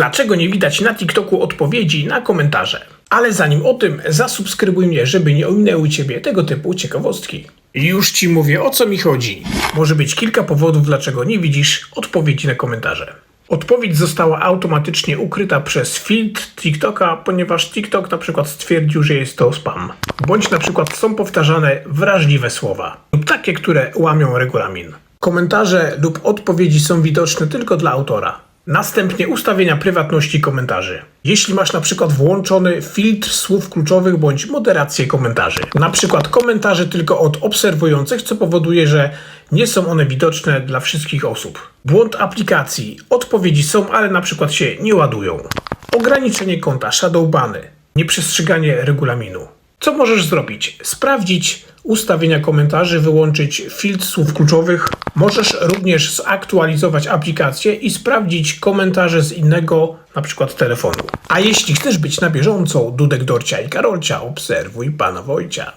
Dlaczego nie widać na TikToku odpowiedzi na komentarze? Ale zanim o tym, zasubskrybuj mnie, żeby nie ominęły Ciebie tego typu ciekawostki. Już Ci mówię, o co mi chodzi. Może być kilka powodów, dlaczego nie widzisz odpowiedzi na komentarze. Odpowiedź została automatycznie ukryta przez filtr TikToka, ponieważ TikTok na przykład stwierdził, że jest to spam. Bądź na przykład są powtarzane wrażliwe słowa lub takie, które łamią regulamin. Komentarze lub odpowiedzi są widoczne tylko dla autora. Następnie ustawienia prywatności komentarzy. Jeśli masz na przykład włączony filtr słów kluczowych bądź moderację komentarzy. Na przykład komentarze tylko od obserwujących, co powoduje, że nie są one widoczne dla wszystkich osób. Błąd aplikacji. Odpowiedzi są, ale na przykład się nie ładują. Ograniczenie konta, shadowbany, nieprzestrzeganie regulaminu. Co możesz zrobić? Sprawdzić ustawienia komentarzy, wyłączyć filtr słów kluczowych. Możesz również zaktualizować aplikację i sprawdzić komentarze z innego, na przykład telefonu. A jeśli chcesz być na bieżąco, Dudek Dorcia i Karolcia, obserwuj pana Wojcia.